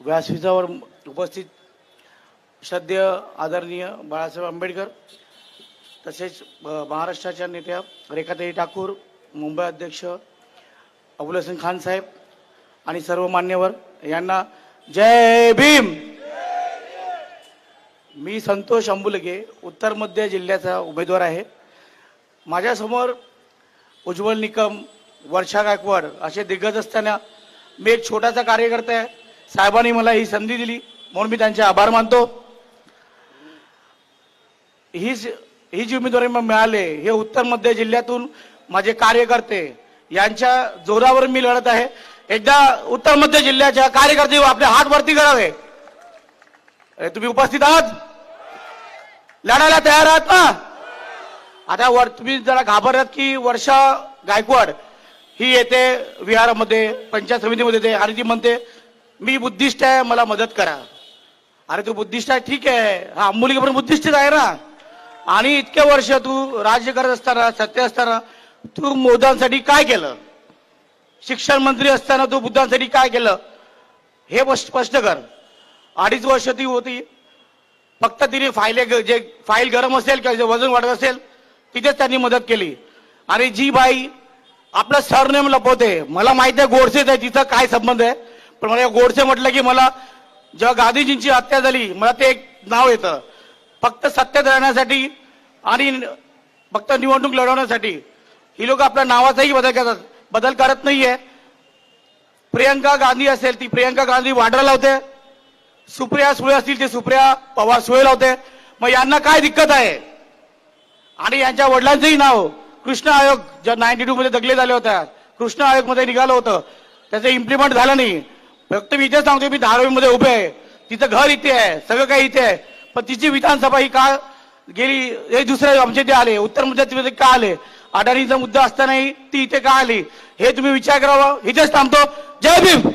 व्यासपीठावर उपस्थित श्रद्धेय आदरणीय बाळासाहेब आंबेडकर तसेच महाराष्ट्राच्या नेत्या रेखाताई ठाकूर मुंबई अध्यक्ष अबुलहसन खान साहेब आणि सर्व मान्यवर यांना जय भीम. मी संतोष अंबुलगे उत्तर मध्य जिल्ह्याचा उमेदवार आहे. माझ्यासमोर उज्ज्वल निकम वर्षा गायकवाड असे दिग्गज असताना मी एक छोटासा कार्यकर्ता आहे. साहेबांनी मला ही संधी दिली म्हणून मी त्यांचे आभार मानतो. ही ही जी उमेदवारी मिळाले. हे उत्तर मध्य जिल्ह्यातून माझे कार्यकर्ते यांच्या जोरावर मी लढत आहे. एकदा उत्तर मध्य जिल्ह्याच्या कार्यकर्ते आपले हात वरती करावे. अरे तुम्ही उपस्थित आहात? लढायला तयार आहात ना आता वर तुम्ही जरा घाबरत की वर्षा गायकवाड ही येते विहारामध्ये पंचायत समितीमध्ये येते आणि ती म्हणते मी बुद्धिस्ट आहे मला मदत करा. अरे तू बुद्धिस्ट आहे ठीक आहे. हा अंबुलिका पण बुद्धिस्टच आहे ना. आणि इतक्या वर्ष तू राज्य करत असताना सत्य असताना तू मोदांसाठी काय केलं? शिक्षण मंत्री असताना तू बुद्धांसाठी काय केलं? हे स्पष्ट स्पष्ट कर. अडीच वर्ष ती होती. फक्त तिने फाईल जे फाईल गरम असेल किंवा जे वजन वाढत असेल तिथेच त्यांनी मदत केली. आणि जी बाई आपलं सरनेम लपवते मला माहिती आहे गोडसेच आहे तिचा काय संबंध आहे? पण मला गोडसे म्हटलं की मला जेव्हा गांधीजींची हत्या झाली मला ते एक नाव येतं. फक्त सत्तेत राहण्यासाठी आणि फक्त निवडणूक लढवण्यासाठी. ही लोक आपल्या नावाचाही बदल करतात. बदल करत नाहीये. प्रियंका गांधी असेल ती प्रियंका गांधी वाड्रा लावते. सुप्रिया सुळे असतील ते सुप्रिया पवार सुळे लावते. मग यांना काय दिक्कत आहे? आणि यांच्या वडिलांचंही नाव. कृष्ण आयोग ज्या नाईन्टी टू मध्ये दगले झाले होत्या कृष्ण आयोगमध्ये निघालं होतं. त्याचं इम्प्लिमेंट झालं नाही. फक्त मी इथे सांगतो मी धारावीमध्ये उभे आहे. तिचं घर इथे आहे सगळं काही इथे आहे. पण तिची विधानसभा ही का गेली हे दुसरे आमचे ते आले उत्तरमध्ये का आले? अडाणीचा मुद्दा असतानाही ती इथे का आली? हे तुम्ही विचार करावा इथेच थांबतो. जय भीम!